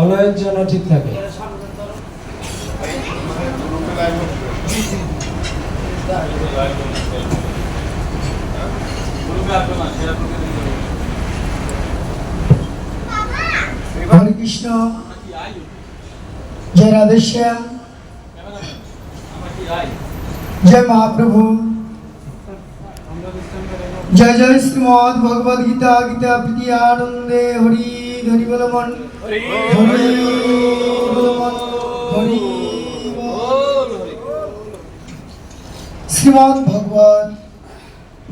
অলয়ের যেন ঠিক থাকে। হরে কৃষ্ণ। জয় রাধেশ্যাম জয় মহাপ্রভু। জয় জয় শ্রীমদ ভগবদ গীতা গীতা প্রীতি আনন্দে হরি। হরি বল মন হরি বল মন হরি শ্রীমদ ভগবত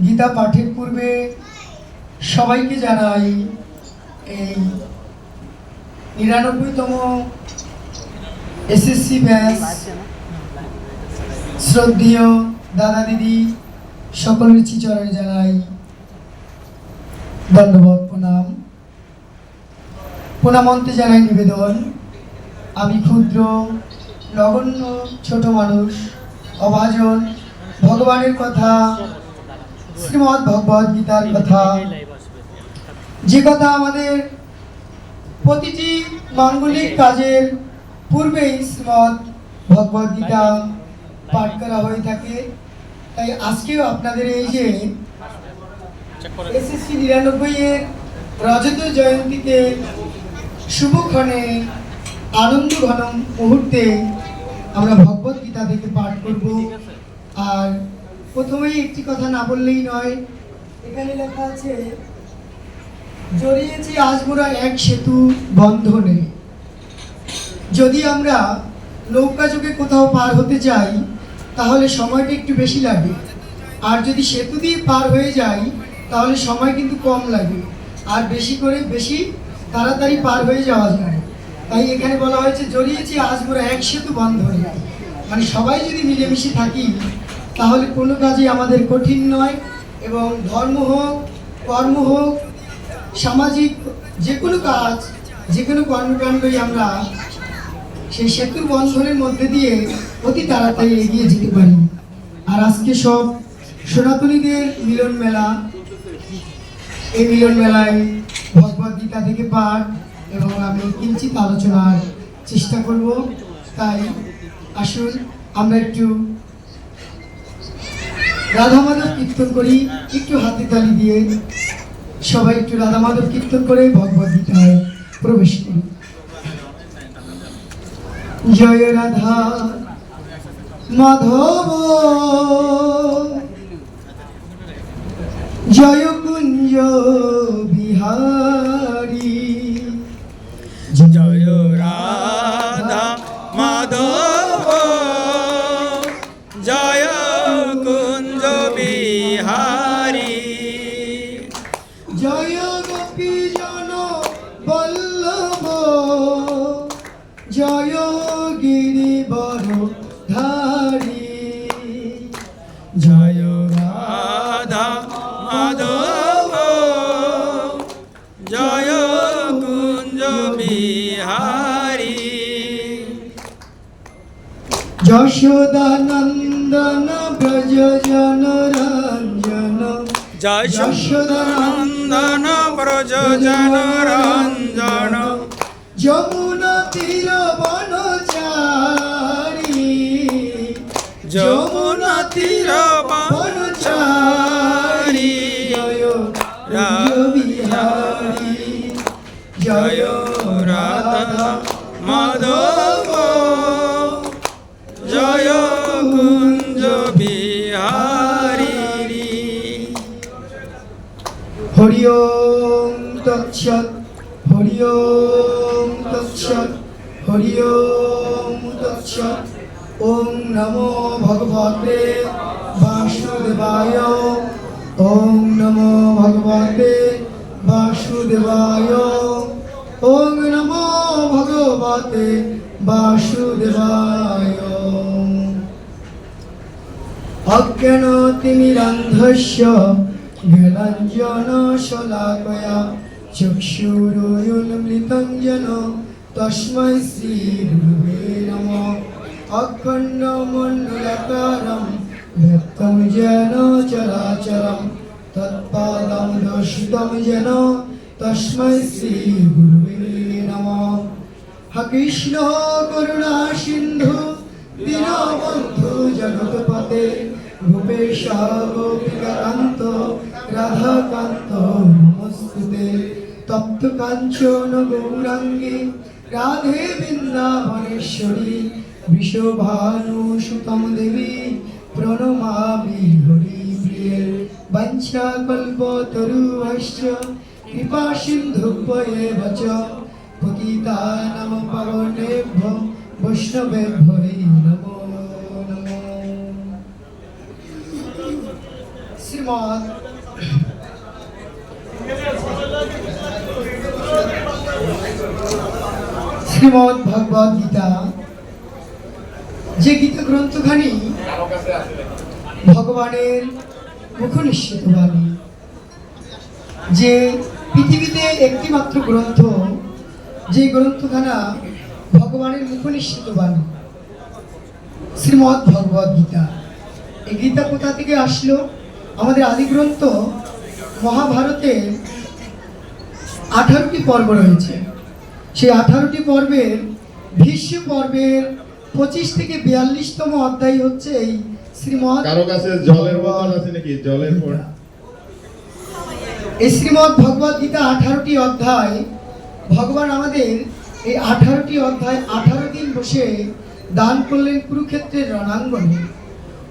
গীতা পাঠের পূর্বে সবাইকে জানাই এই নিরানব্বইতম এসএসসি ব্যাচ শ্রদ্ধেয় দাদা দিদি সকলের চরণে জানাই। দণ্ডবত প্রণাম। প্রণামন্তে জানাই নিবেদন। আমি ক্ষুদ্র, নগণ্য, ছোট মানুষ, অভাজন, ভগবানের কথা, শ্রীমদ্ ভগবদ গীতার কথা। যে কথা আমাদের প্রতিটি মাঙ্গলিক কাজের পূর্বেই শ্রীমৎ ভগবদ গীতা পাঠ করা হয়ে থাকে। তাই আজকেও আপনাদের এই যে এসএসসি নিরানব্বই এর রজত জয়ন্তীতে শুভক্ষণে আনন্দ ঘন মুহূর্তে আমরা ভগবদ গীতা থেকে পাঠ করব। আর প্রথমেই একটি কথা না বললেই নয়, এখানে লেখা আছে, জড়িয়েছি আজ মোরা এক সেতু বন্ধনে। যদি আমরা নৌকা যোগে কোথাও পার হতে চাই তাহলে সময়টা একটু বেশি লাগে। আর যদি সেতু দিয়ে পার হয়ে যাই, তাহলে সময় কিন্তু কম লাগে। আর বেশি করে বেশি তাড়াতাড়ি পার হয়ে যাওয়া যায়। তাই এখানে বলা হয়েছে, জড়িয়েছি, আজ মোরা এক সেতু বন্ধনে মানে সবাই যদি মিলেমিশে থাকি, তাহলে কোনো কাজই আমাদের কঠিন নয় এবং ধর্ম হোক, কর্ম হোক, সামাজিক যে কোনো কাজ, যে কোনো কর্মকাণ্ডই আমরা সেই সেতুর বন্ধনের মধ্যে দিয়ে অতি তাড়াতাড়ি এগিয়ে যেতে পারি। আর আজকে সব সনাতনীদের মিলন মেলা এই মিলন মেলায় ভগবদ গীতা থেকে পাঠ এবং আমি কিঞ্চিত আলোচনার চেষ্টা করব। তাই আসুন, আমরা একটু রাধা মাধব কীর্তন করি। একটু হাতে তালি দিয়ে সবাই একটু রাধা মাধব কীর্তন করে ভগবদ গীতায় প্রবেশ করি জয় রাধা মাধব। জয় কুঞ্জ বিহারী। জয় রাধা মাধব। জয় কুঞ্জ বিহারী। জয় গোপী জন বল্লভ। জয় যশোদানন্দন ব্রজ জন রঞ্জন জয় যশোদানন্দন ব্রজ জন রঞ্জন যমুনা তীর বনচারী হরি ওম তৎসৎ, হরি ওম তৎসৎ, হরি ওম তৎসৎ। ওম নমো ভগবতে বাসুদেবায়, ওম নমো ভগবতে বাসুদেবায়। ওম নমো ভগবতে বাসুদেবায়। অজ্ঞানতিমিরান্ধস্য গলাঞ্জন শলাকয়া চক্ষুরুন্মৃতঞ্জন তস্মৈ শ্রীগুরুবে নম। অখণ্ডমণ্ডলাকারম ভক্তম যেন চরাচরম, তৎপাদম দর্শিতম যেন তস্মৈ শ্রীগুরুবে নম। হকৃষ্ণ করুণা সিন্ধু, দীনবন্ধু জগৎপতে ভূপেশ গোপিকান্ত রাধাকান্ত, নমস্তুতে। তপ্ত কাঞ্চন গৌরাঙ্গে রাধে বৃন্দাবনেশ্বরী বৃষভানু সুতম দেবী, প্রণমামি হরি প্রিয়ে। বঞ্ছা কল্প তরুভশ্চ কৃপা সিন্ধুভ্যেব চ পতিতানাম পাবনেভ্য বৈষ্ণবেভ্যো নমো। শ্রীমৎ শ্রীমৎ ভগবদ গীতা। যে গীতা গ্রন্থখানি ভগবানের মুখনিশ্চিত বাণী, যে পৃথিবীতে একটি মাত্র গ্রন্থ, যে গ্রন্থখানা ভগবানের মুখনিশ্চিত বাণী শ্রীমৎ ভগবদ গীতা। এই গীতা কোথা থেকে আসলো? আমাদের আদি গ্রন্থ মহাভারতের আঠারোটি পর্ব রয়েছে। সেই আঠারোটি পর্বের ভীষ্ম পর্বের পঁচিশ থেকে বিয়াল্লিশতম অধ্যায় হচ্ছে এই শ্রীমৎ কারও কাছে জলের বোতল আছে নাকি? জলের এই ভগবদ গীতা আঠারোটি অধ্যায় ভগবান আমাদের এই আঠারোটি অধ্যায় আঠারো দিন বসে দান করলেন কুরুক্ষেত্রের রণাঙ্গনে।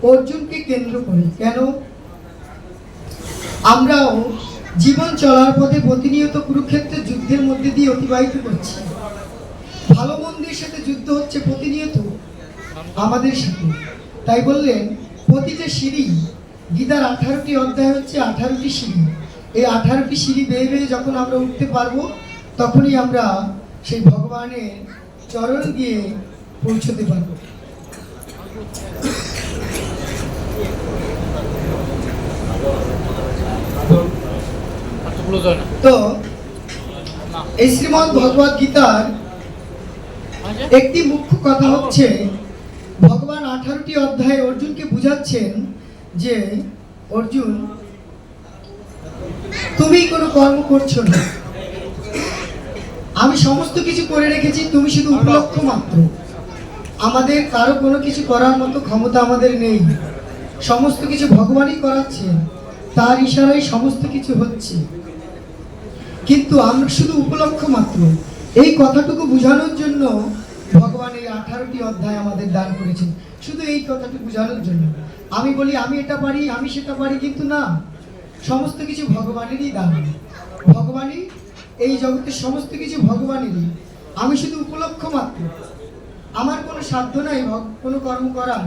অর্জুনকে কেন্দ্র করে। কেন? আমরাও জীবন চলার পথে প্রতিনিয়ত কুরুক্ষেত্রের যুদ্ধের মধ্যে দিয়ে অতিবাহিত করছি। ভালো মন্দের সাথে যুদ্ধ হচ্ছে প্রতিনিয়ত আমাদের সাথে। তাই বললেন, প্রতিটা সিঁড়ি, গীতার আঠারোটি অধ্যায় হচ্ছে আঠারোটি সিঁড়ি। এই আঠারোটি সিঁড়ি বেয়ে বেয়ে যখন আমরা উঠতে পারব, তখনই আমরা সেই ভগবানের চরণ দিয়ে পৌঁছতে পারব। তো এই শ্রীমদ ভগবদ গীতার একটি মুখ্য কথা হচ্ছে ভগবান আঠারোটি অধ্যায়ে অর্জুনকে বুঝাচ্ছেন যে অর্জুন তুমি কোনো কর্ম করছ না। আমি সমস্ত কিছু করে রেখেছি তুমি শুধু উপলক্ষ মাত্র। আমাদের কারও কোনো কিছু করার মতো ক্ষমতা আমাদের নেই। সমস্ত কিছু ভগবানই করাচ্ছে তার ইশারায় সমস্ত কিছু হচ্ছে। কিন্তু আমরা শুধু উপলক্ষ মাত্র। এই কথাটুকু বোঝানোর জন্য ভগবান এই আঠারোটি অধ্যায় আমাদের দান করেছেন। শুধু এই কথাটুকু বোঝানোর জন্য। আমি বলি, আমি এটা পারি, আমি সেটা পারি কিন্তু না। সমস্ত কিছু ভগবানেরই দান। ভগবানই এই জগতের সমস্ত কিছু ভগবানেরই। আমি শুধু উপলক্ষ মাত্র। আমার কোনো সাধ্য নাই কোনো কর্ম করার।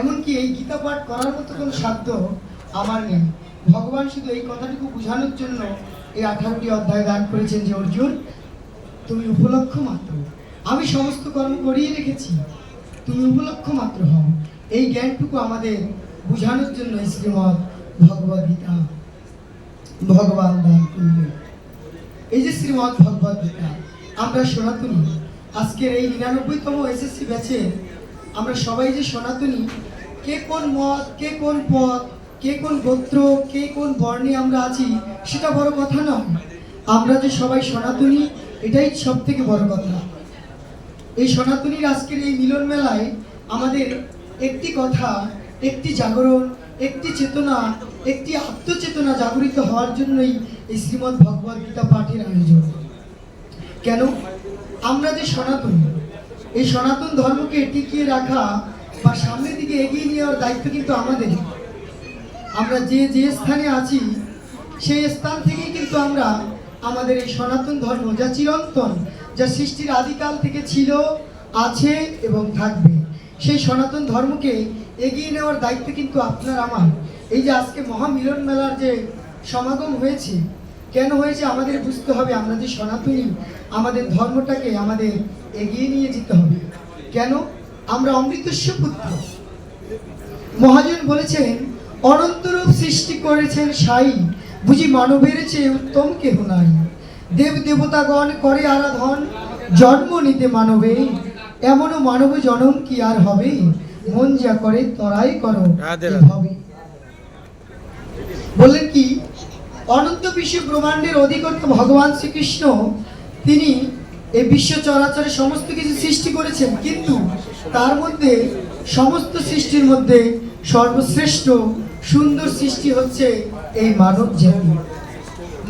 এমনকি এই গীতা পাঠ করার মতো কোনো সাধ্য আমার নেই। ভগবান শুধু এই কথাটুকু বোঝানোর জন্য এই আঠারোটি অধ্যায় দান করেছেন যে অর্জুন, তুমি উপলক্ষ মাত্র। আমি সমস্ত কর্ম করিয়ে রেখেছি, তুমি উপলক্ষ মাত্র হও। এই জ্ঞানটুকু আমাদের বোঝানোর জন্য শ্রীমৎ ভগবদ গীতা ভগবান দান করলেন। এই যে শ্রীমৎ ভগবদ গীতা, আমরা সনাতনী, আজকের এই নিরানব্বইতম এসএসসি ব্যাচে আমরা সবাই যে সনাতনী, কে কোন মত, কে কোন পথ কে কোন গোত্র, কে কোন বর্ণে আমরা আছি, সেটা বড় কথা নয়। আমরা যে সবাই সনাতনী, এটাই সব থেকে বড় কথা। এই সনাতনীর আজকের এই মিলন মেলায় আমাদের একটি কথা, একটি জাগরণ, একটি চেতনা, একটি আত্মচেতনা জাগরিত হওয়ার জন্যই এই শ্রীমদ্ ভগবদ গীতা পাঠের আয়োজন। কেন? আমরা যে সনাতন, এই সনাতন ধর্মকে টিকিয়ে রাখা বা সামনের দিকে এগিয়ে নেওয়ার দায়িত্ব কিন্তু আমাদের আমরা যে যে স্থানে আছি, সেই স্থান থেকেই কিন্তু আমরা আমাদের এই সনাতন ধর্ম, যা চিরন্তন, যা সৃষ্টির আদিকাল থেকে ছিল, আছে এবং থাকবে। সেই সনাতন ধর্মকে এগিয়ে নেওয়ার দায়িত্ব কিন্তু আপনার, আমার। এই যে আজকে মহামিলন মেলার যে সমাগম হয়েছে, কেন হয়েছে আমাদের বুঝতে হবে। আমরা যে সনাতনী, আমাদের ধর্মটাকে আমাদের এগিয়ে নিয়ে যেতে হবে। কেন? আমরা অমৃতস্য পুত্র। মহাজন বলেছেন অনন্তরূপ সৃষ্টি করেছেন সাই। বুঝি মানবের চেয়ে উত্তম কেহ নাই। দেব দেবতাগণ করে আরাধন জন্ম নিতে মানবে। এমনও মানব জনম কি আর হবে? মন যা করে তরাই করো হবে বললেন কি অনন্ত বিশ্ব ব্রহ্মাণ্ডের অধিকর্তা ভগবান শ্রীকৃষ্ণ তিনি এই বিশ্ব চরাচরে সমস্ত কিছু সৃষ্টি করেছেন। কিন্তু তার মধ্যে সমস্ত সৃষ্টির মধ্যে সর্বশ্রেষ্ঠ সুন্দর সৃষ্টি হচ্ছে এই মানব জাতি।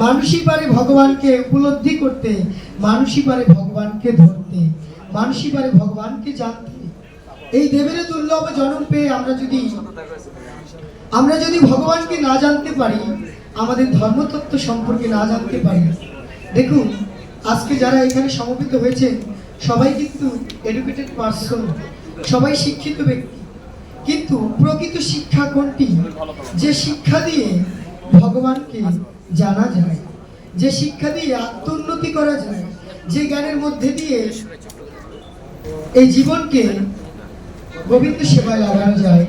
মানুষই পারে ভগবানকে উপলব্ধি করতে, মানুষই পারে ভগবানকে ধরতে, মানুষই পারে ভগবানকে জানতে। এই দেবের দুর্লভ জন্ম পেয়ে আমরা যদি আমরা যদি ভগবানকে না জানতে পারি, আমাদের ধর্মতত্ত্ব সম্পর্কে না জানতে পারি। দেখুন, আজকে যারা এখানে সমবেত হয়েছে সবাই কিন্তু এডুকেটেড পার্সন সবাই শিক্ষিত ব্যক্তি। কিন্তু প্রকৃত শিক্ষা কোনটি? যে শিক্ষা দিয়ে ভগবানকে জানা যায়, যে শিক্ষা দিয়ে আত্মোন্নতি করা যায়, যে জ্ঞানের মধ্যে দিয়ে এই জীবনকে গোবিন্দ সেবায় লাগানো যায়,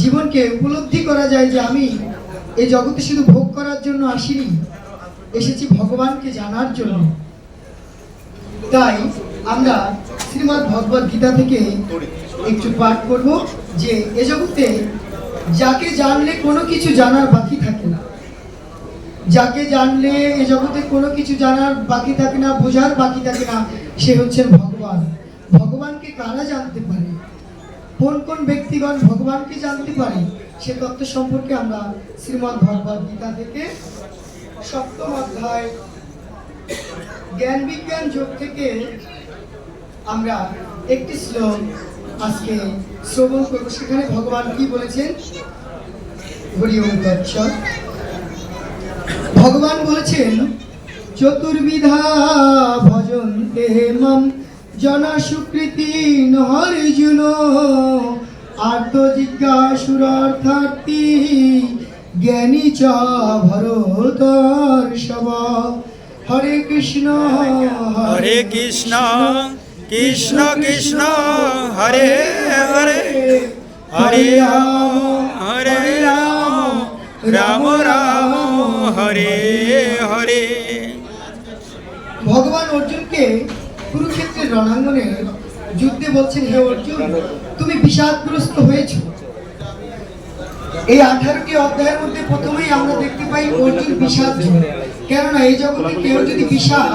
জীবনকে উপলব্ধি করা যায় যে আমি এই জগতে শুধু ভোগ করার জন্য আসিনি, এসেছি ভগবানকে জানার জন্য। তাই আমরা শ্রীমৎ ভগবত গীতা থেকে একটু পাঠ করব যে এ জগতে যাকে জানলে কোনো কিছু জানার বাকি থাকে না। যাকে জানলে এ জগতে কোনো কিছু জানার বাকি থাকে না, বোঝার বাকি থাকে না, সে হচ্ছেন ভগবান। ভগবানকে কারা জানতে পারে? কোন কোন ব্যক্তিগণ ভগবানকে জানতে পারে? সে তত্ত্ব সম্পর্কে আমরা শ্রীমদ্ ভগবদ গীতা থেকে সপ্তম অধ্যায় জ্ঞান বিজ্ঞান যোগ থেকে আমরা একটি শ্লোক আজকে শ্রবণ করব। সেখানে ভগবান কি বলেছেন? হরি ওম ভগবান বলেছেন, চতুর্বিধা ভজন্তে মম জনা সুকৃতি নহরিজুন। আর্ত জিজ্ঞাসুরার্থার্থী জ্ঞানী চ ভরতর্ষব হরে কৃষ্ণ হরে কৃষ্ণ। কৃষ্ণ কৃষ্ণ, হরে হরে। হরে রাম হরে রাম রাম রাম, হরে হরে। ভগবান অর্জুনকে কুরুক্ষেত্রের রণাঙ্গনে যুদ্ধে বলছেন, হে অর্জুন, তুমি বিষাদগ্রস্ত হয়েছো। এই আঠারোটি অধ্যায়ের মধ্যে প্রথমেই আমরা দেখতে পাই অর্জুন বিষাদ কেননা এই জগতে কেউ যদি বিষাদ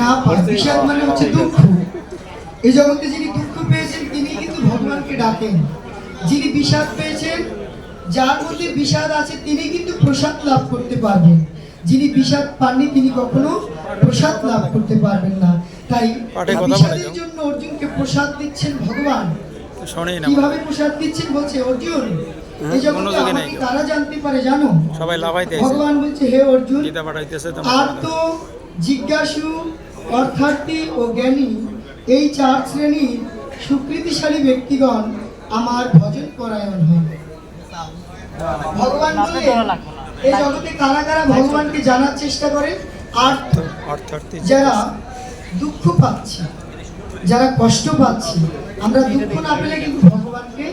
না পায় বিষাদ মানে হচ্ছে দুঃখ। এই জগতে যিনি দুঃখ পেয়েছেন তিনি কিন্তু ভগবানকে ডাকেন। যিনি বিষাদ পেয়েছেন যার মধ্যে বিষাদ আছে তিনি কিন্তু প্রসাদ লাভ করতে পারবেন। যিনি বিষাদ পাননি তিনি কখনো প্রসাদ লাভ করতে পারবেন না। তাই বিষাদের জন্য অর্জুনকে প্রসাদ দিচ্ছেন ভগবান। কীভাবে প্রসাদ দিচ্ছেন বলছে অর্জুন মনোযোগে নাই আমাকে জানতে পারে জানো? সবাই লাভাইতে ভগবান বলছে হে অর্জুন গীতা পাঠাইতেছে আর তো জিজ্ঞাসু অর্থার্থী ও জ্ঞানী এই চার শ্রেণির সুকৃতিশালী ব্যক্তিগণ আমার ভজন পরায়ণ হন ভগবান এই জগতে কারা কারা ভগবানকে জানার চেষ্টা করে? আর অর্থার্থী যারা দুঃখ পাচ্ছি যারা কষ্ট পাচ্ছি আমরা দুঃখ না পেলে কিন্তু ভগবানকে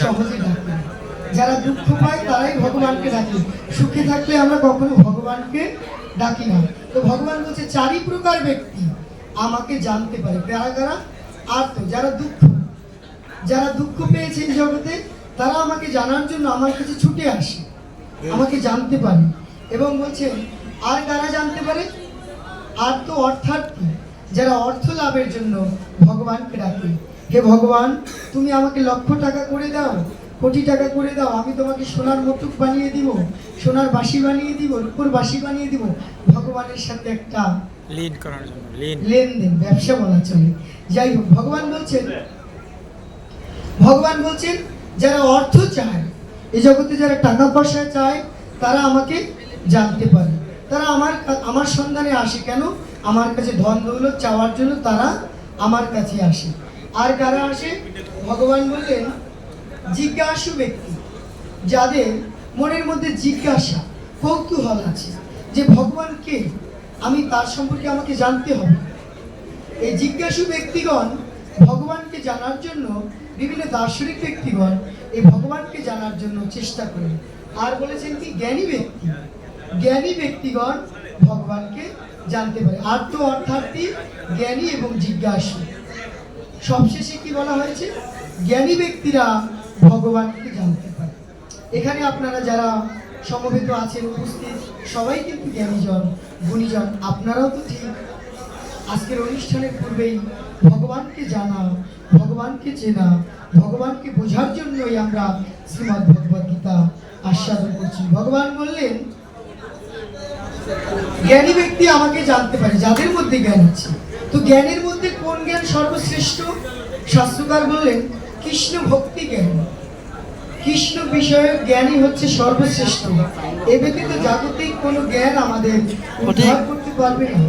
সহজে ডাকি। যারা দুঃখ পায়, তারাই ভগবানকে ডাকি। সুখে থাকলে আমরা কখনো ভগবানকে ডাকি না। তো ভগবান বলছে, চারি প্রকার ব্যক্তি আমাকে জানতে পারে। কারা কারা? আর তো যারা দুঃখ যারা দুঃখ পেয়েছে এই জগতে, তারা আমাকে জানার জন্য আমার কাছে ছুটে আসে, আমাকে জানতে পারে। এবং বলছে, আর কারা জানতে পারে? আর তো অর্থার্থী যারা অর্থ লাভের জন্য ভগবানকে ডাকে। হে ভগবান, তুমি আমাকে লক্ষ টাকা করে দাও। কোটি টাকা করে দাও আমি তোমাকে সোনার মতুক বানিয়ে দিব সোনার বাঁশি বানিয়ে দিব রূপোর বাঁশি বানিয়ে দিব। ভগবানের সাথে একটা লিন করার জন্য লিন লেনদেন ব্যবসা বলা চলে। যাই হোক ভগবান বলছেন ভগবান বলছেন যারা অর্থ চায় এই জগতে যারা টাকা পয়সা চায় তারা আমাকে জানতে পারে। তারা আমার আমার সন্ধানে আসে। কেন? আমার কাছে ধন দৌলত চাওয়ার জন্য তারা আমার কাছে আসে। আর কারা আসে? ভগবান বললেন জিজ্ঞাসু ব্যক্তি, যাদের মনের মধ্যে জিজ্ঞাসা, কৌতূহল আছে যে ভগবান কে? আমি তার সম্পর্কে আমাকে জানতে হবে। এই জিজ্ঞাসু ব্যক্তিগণ ভগবানকে জানার জন্য বিভিন্ন দার্শনিক ব্যক্তিগণ এই ভগবানকে জানার জন্য চেষ্টা করেন আর বলেছেন কি, জ্ঞানী ব্যক্তি, জ্ঞানী ব্যক্তিগণ ভগবানকে জানতে পারে। তো অর্থাৎ জ্ঞানী এবং জিজ্ঞাসু। সবশেষে কি বলা হয়েছে? জ্ঞানী ব্যক্তিরা ভগবানকে জানতে পারে। এখানে আপনারা যারা সমবেত আছেন, উপস্থিত সবাই কিন্তু জ্ঞানীজন, গুণীজন, আপনারাও তো ঠিক। আজকের অনুষ্ঠানের পূর্বেই ভগবানকে জানা, ভগবানকে চেনা, ভগবানকে বোঝার জন্যই আমরা শ্রীমদ্ ভগবদ গীতা আস্বাদন করছি। ভগবান বললেন, জ্ঞানী ব্যক্তি আমাকে জানতে পারে, যাদের মধ্যে জ্ঞান আছে। তো জ্ঞানের মধ্যে কোন জ্ঞান সর্বশ্রেষ্ঠ? শাস্ত্রকার বললেন কৃষ্ণ ভক্তি জ্ঞান কৃষ্ণ বিষয়ে জ্ঞানই হচ্ছে সর্বশ্রেষ্ঠ। এ ব্যতীত জাগতিক কোনো জ্ঞান আমাদের উদ্ধার করতে পারবে না।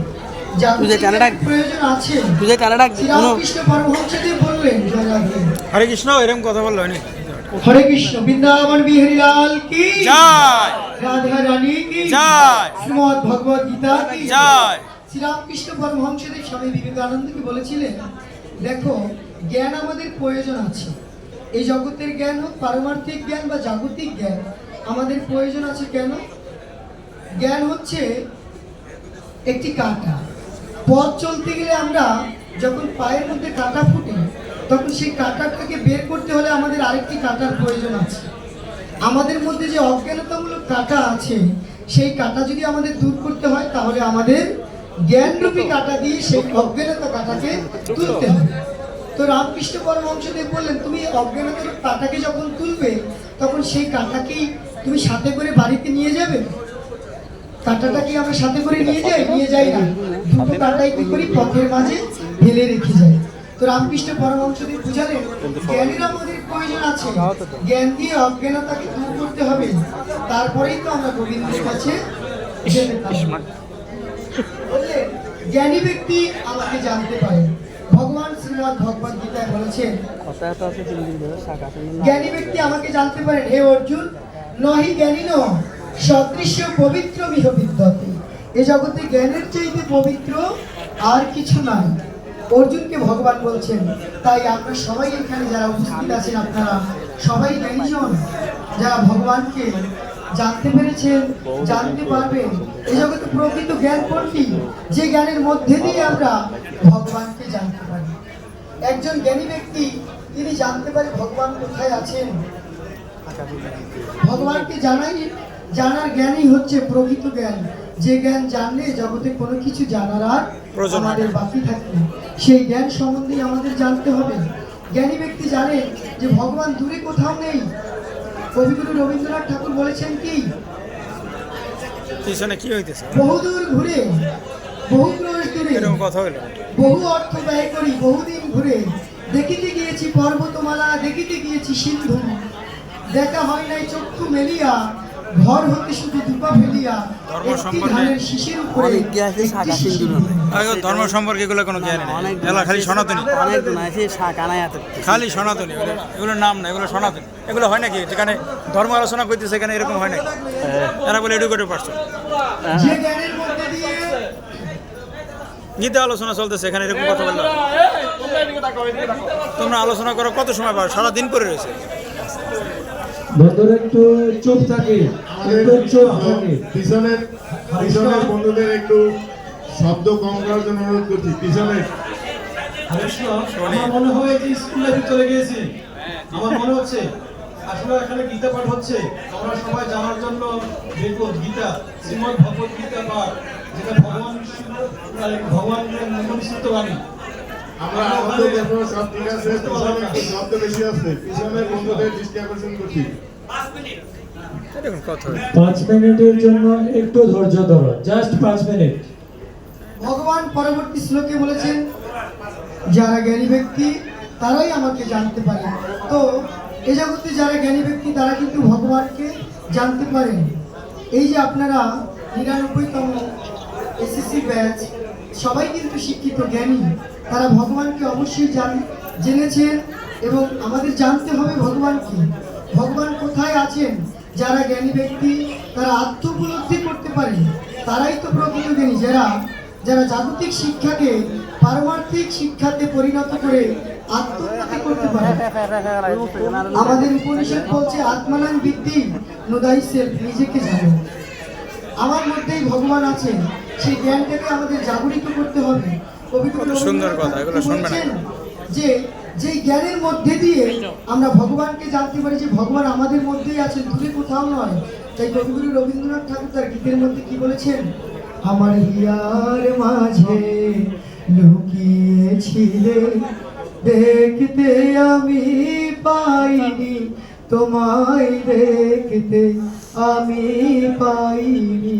হরে কৃষ্ণ এরকম কথা বলল হরে কৃষ্ণ বৃন্দাবন বিহারী লাল কি? জয়। রাধা রানী কি? জয়। শ্রীমদ ভগবদ গীতা কি? জয়। শ্রীরামকৃষ্ণ পরমহংসদেব স্বামী বিবেকানন্দকে বলেছিলেন দেখো জ্ঞান আমাদের প্রয়োজন আছে। এই জগতের জ্ঞান হোক, পারমার্থিক জ্ঞান বা জাগতিক জ্ঞান, আমাদের প্রয়োজন আছে কেন? জ্ঞান হচ্ছে একটি কাঁটা। পথ চলতে গেলে আমরা যখন পায়ের মধ্যে কাঁটা ফুটে, তখন সেই কাঁটাটাকে বের করতে হলে আমাদের আরেকটি কাঁটার প্রয়োজন আছে। আমাদের মধ্যে যে অজ্ঞানতামূলক কাঁটা আছে, সেই কাঁটা যদি আমাদের দূর করতে হয়, তাহলে আমাদের জ্ঞানরূপী কাঁটা দিয়ে সেই অজ্ঞানতা কাঁটাকে তুলতে হবে। তো রামকৃষ্ণ পরমহংসদেব বললেন, তুমি অজ্ঞানতার কাঁটাকে যখন তুলবে, তখন সেই কাঁটাকেই তুমি সাথে করে বাড়িতে নিয়ে যাবে। কাঁটাটা কি আমরা সাথে করে নিয়ে যাই নিয়ে যাই না। দুটো কাঁটাই কি করি, পথের মাঝে ফেলে রেখে যাই। তো রামকৃষ্ণ পরমহংসদেব বুঝালেন, জ্ঞানের আমাদের প্রয়োজন আছে। জ্ঞান দিয়ে অজ্ঞানতাকে দূর করতে হবে। তারপরেই তো আমরা গোবিন্দের কাছে জ্ঞানী ব্যক্তি আমাকে জানতে পারে। ভগবান শ্রীমদ ভগবদ গীতায় বলেছেন, জ্ঞানী ব্যক্তি আমাকে জানতে পারেন, হে অর্জুন, নহি জ্ঞানী ন সদৃশ্য পবিত্র মিহ বিদ্যতে। এ জগতে জ্ঞানের চাইতে পবিত্র আর কিছু নাই। অর্জুনকে ভগবান বলছেন, তাই আমরা সবাই এখানে যারা উপস্থিত আছেন, আপনারা সবাই জ্ঞানীজন, যারা ভগবানকে জানতে পেরেছেন, জানতে পারবেন। এ জগতে প্রকৃত জ্ঞান কোনটি? যে জ্ঞানের মধ্যে দিয়ে আমরা ভগবানকে জানতে একজন জ্ঞানী ব্যক্তি তিনি জানতে পারে ভগবান কোথায় আছেন। ভগবানকে জানাই জানার জ্ঞানই হচ্ছে প্রকৃত জ্ঞান। যে জ্ঞান জানলে জগতে কোনো কিছু জানার আর আমাদের বাকি থাকে না। সেই জ্ঞান সম্বন্ধে আমাদের জানতে হবে। জ্ঞানী ব্যক্তি জানেন যে ভগবান দূরে কোথাও নেই। কবিগুরু রবীন্দ্রনাথ ঠাকুর বলেছেন কি? পিছনে কি হইতেছে? বহুদূর ঘুরে বহু ক্রোশ দূরে এরকম কথা হইল। বহু অর্থ ব্যয় করি বহুদিন ঘুরে দেখিতে গিয়েছি পর্বতমালা দেখিতে গিয়েছি সিন্ধু। দেখা হয় নাই চক্ষু মেলিয়া ঘর হতে শুধু দুপা ফেলিয়া। ধর্ম একটি ধানের শিশির উপরে ধর্ম সম্পর্কে এগুলো কোনো জ্ঞান নেই। এগুলো খালি সনাতনী। অনেক খালি সনাতনী এগুলো- এগুলোর নাম না এগুলো সনাতনী। এগুলো হয় নাকি? যেখানে ধর্ম আলোচনা করতেছে এখানে এরকম হয় নাকি? এরা বলে এডুকেটেড পারসন গীতা আলোচনা চলতেছে এখানে এরকম কথা বলল তোমরা আলোচনা করো কত সময় পাও সারাদিন করে রয়েছে। বন্ধুরা একটু চুপ থাকে একটু চুপ থাকে। পিছনের পিছনের বন্ধুদের একটু শব্দ কম করার জন্য অনুরোধ করছি। পিছনের আমার মনে হয় যে স্কুল চলে গিয়েছি। আমার মনে হচ্ছে আসলে এখানে গীতা পাঠ হচ্ছে। আমরা সবাই জানার জন্য দেখুন গীতা শ্রীমদ ভগবত গীতা পাঠ যেটা ভগবান ভগবান নিশ্চিত বাণী। আমরা আমাদের দেখো সব ঠিক আছে শব্দ বেশি আছে পিছনের বন্ধুদের দৃষ্টি আকর্ষণ করছি। এরকম কথা। পাঁচ মিনিটের জন্য একটু ধৈর্য ধরো জাস্ট পাঁচ মিনিট। ভগবান পরবর্তী শ্লোকে বলেছেন যারা জ্ঞানী ব্যক্তি তারাই আমাকে জানতে পারে। তো এ জগতে যারা জ্ঞানী ব্যক্তি তারা কিন্তু ভগবানকে জানতে পারেন। এই যে আপনারা নিরানব্বইতম এসএসসি ব্যাচ, সবাই কিন্তু শিক্ষিত, জ্ঞানী। তারা ভগবানকে অবশ্যই জান, জেনেছেন এবং আমাদের জানতে হবে ভগবান ভগবানকে। ভগবান কোথায় আছেন? যারা জ্ঞানী ব্যক্তি, তারা আত্ম উপলব্ধি করতে পারে। তারাই তো প্রকৃত জ্ঞানী যারা যারা জাগতিক শিক্ষাকে পারমার্থিক শিক্ষাতে পরিণত করে আত্মোন্নতি করতে পারে। আমাদের উপনিষদ বলছে, আত্মানাং বিদ্যি নোদাই নিজেকে জানো। আমার মধ্যেই ভগবান আছেন। সেই জ্ঞানটাকে আমাদের জাগরিত করতে হবে। কবিগুরু সুন্দর কথা, এগুলো শুনবে না। যে যে জ্ঞানের মধ্যে দিয়ে আমরা ভগবানকে জানতে পারি যে ভগবান আমাদের মধ্যেই আছেন দূরে কোথাও নয়। তাই কবিগুরু রবীন্দ্রনাথ ঠাকুর তার গীতের মধ্যে কি বলেছেন? আমার হিয়ার মাঝে লুকিয়েছিলে দেখতে আমি পাইনি তোমায় দেখতে আমি পাইনি।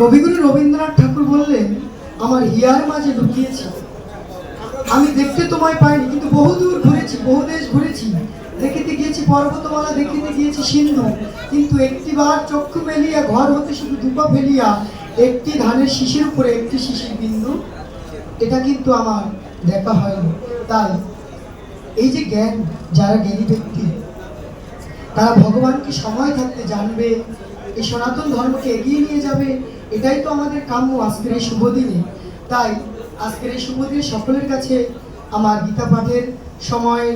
কবিগুরু রবীন্দ্রনাথ ঠাকুর বললেন, আমার হিয়ার মাঝে লুকিয়েছি। আমি দেখতে তোমায় পাইনি, কিন্তু বহু দূর ঘুরেছি, বহু দেশ ঘুরেছি। দেখিতে গিয়েছি পর্বতমালা, দেখিতে গিয়েছি সিন্ধু কিন্তু একটি বার চক্ষু মেলিয়া, ঘর হতে শুধু দুপা ফেলিয়া, একটি ধানের শিশির উপরে একটি শিশির বিন্দু। এটা কিন্তু আমার দেখা হয়নি। তাই এই যে জ্ঞান, যারা জ্ঞানী ব্যক্তি, তারা ভগবানকে সময় থাকতে জানবে, এই সনাতন ধর্মকে এগিয়ে নিয়ে যাবে এটাই তো আমাদের কাম্য আজকের এই শুভ দিনে। তাই আজকের এই শুভ দিনে সকলের কাছে আমার গীতা পাঠের সময়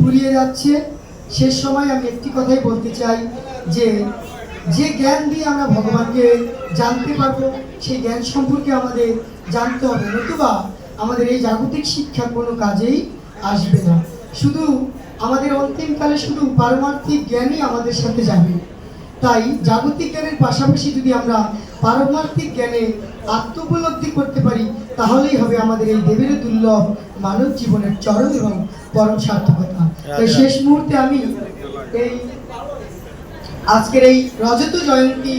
ফুরিয়ে যাচ্ছে। শেষ সময় আমি একটি কথাই বলতে চাই যে যে জ্ঞান দিয়ে আমরা ভগবানকে জানতে পারব, সেই জ্ঞান সম্পর্কে আমাদের জানতে হবে। নতুবা আমাদের এই জাগতিক শিক্ষা কোনো কাজেই আসবে না। শুধু আমাদের অন্তিমকালে শুধু পারমার্থিক জ্ঞানই আমাদের সাথে যাবে। তাই জাগতিক জ্ঞানের পাশাপাশি যদি আমরা পারমার্থিক জ্ঞানে আত্মোপলব্ধি করতে পারি তাহলেই হবে আমাদের এই দেবের দুর্লভ মানব জীবনের চরম এবং পরম সার্থকতা। তাই শেষ মুহূর্তে আমি এই আজকের এই রজত জয়ন্তী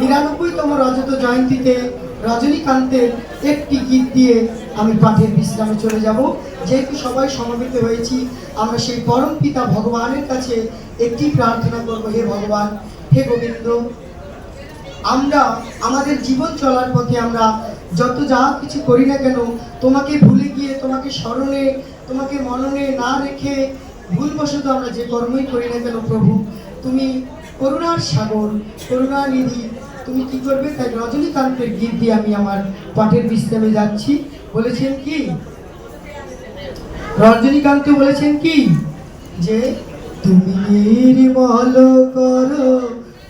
নিরানব্বইতম রজত জয়ন্তীতে রজনীকান্তের একটি গীত দিয়ে আমি পাঠের বিশ্রামে চলে যাব। যেহেতু সবাই সমবেত হয়েছি আমরা সেই পরম পিতা ভগবানের কাছে একটি প্রার্থনা করব হে ভগবান হে গোবিন্দ, আমরা, আমাদের জীবন চলার পথে আমরা যত যা কিছু করি না কেন, তোমাকে ভুলে গিয়ে, তোমাকে স্মরণে, তোমাকে মননে না রেখে ভুলবশত আমরা যে কর্মই করি না কেন প্রভু, তুমি করুণার সাগর করুণা নিধি, তুমি কি করবে? তাই রজনীকান্তের গীত দিয়ে আমি আমার পাঠের বিশ্রামে যাচ্ছি। বলেছেন কি? রজনীকান্ত বলেছেন কি? যে তুমি নির্মল করো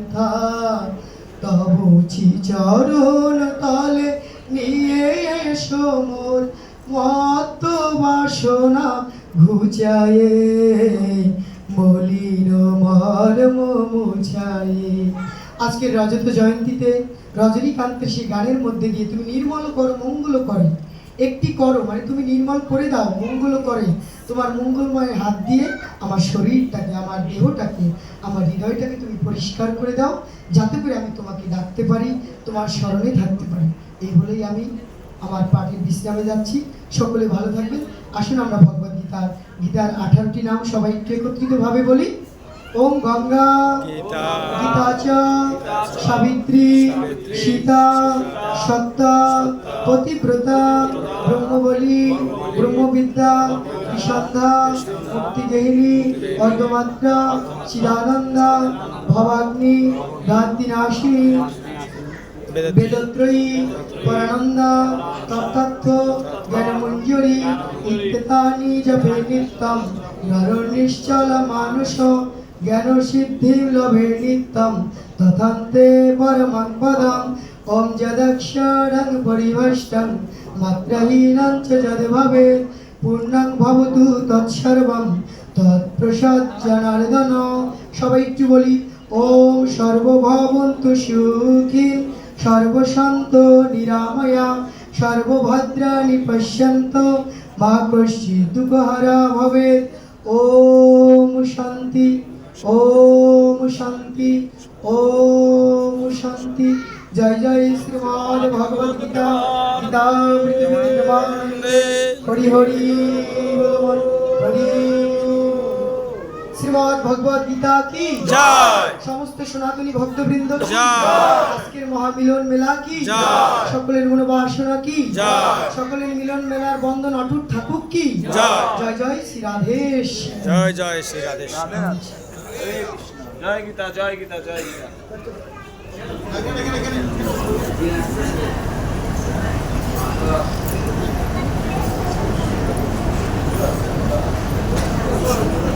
পন্থা চরণ তলে নিয়ে এসো মত বাসনা ঘুচায়ে মলিন মর্ম মুছায়ে। আজকের রজত জয়ন্তীতে রজনীকান্তের সেই গানের মধ্যে দিয়ে তুমি নির্মল করো, মঙ্গল করে। একটি করো মানে তুমি নির্মল করে দাও, মঙ্গল করে। তোমার মঙ্গলময় হাত দিয়ে আমার শরীরটাকে আমার দেহটাকে আমার হৃদয়টাকে তুমি পরিষ্কার করে দাও যাতে করে আমি তোমাকে ডাকতে পারি তোমার স্মরণে থাকতে পারি। এই বলেই আমি আমার পাঠের বিশ্রামে যাচ্ছি। সকলে ভালো থাকবেন। আসুন আমরা ভগবদ গীতার গীতার আঠারোটি নাম সবাই একটু একত্রিতভাবে বলি। ওম গঙ্গা গীতা গীতা সাবিত্রী সীতা সত্তা পতিব্রতা ব্রহ্মবলী ব্রহ্মবিদ্যা বিসন্ধা মুক্তিগেহিনী অর্ধমাত্রা চিদানন্দা, ভবাগ্নি গান্তিনাশিনী বেদত্রয়ী, পরানন্দা তত্ত্ব জ্ঞানমঞ্জুরি, ইত্যতানি জপে নিত্যম নর নিশ্চল মানুষ জ্ঞান সিদ্ধি লভে নিত্যম, তথান্তে পরমং পদম ওম যদক্ষরং পরিভষ্টং মাত্রহীনং চ যদ ভবে পূর্ণাং ভবতু তৎসর্বম তৎপ্রসাদ জনার্দন। সবাই একটু বলি, ওম সর্বভবন্তু সুখী, সর্বশান্ত নিরাময়া, সর্বভদ্রাণি পশ্যন্ত, মা কশ্চিৎ দুঃখহারা ভবেৎ। ওম শান্তি ওম শান্তি ওম শান্তি। জয় জয় শ্রীমদ ভগবদ গীতা। গীতা হরি হরি হরি শ্রীমদ ভগবদ গীতা কি? সমস্ত সনাতনী ভক্তবৃন্দ? আজকের মহামিলন মেলা কি? সকলের মনোবাসনা কি? জয়। সকলের মিলন মেলার বন্ধন অটুট থাকুক কি? জয়। জয় জয় শ্রী রাধেশ। জয় জয় শ্রী রাধেশ। জয় গীতা জয় গীতা জয় গীতা। জয়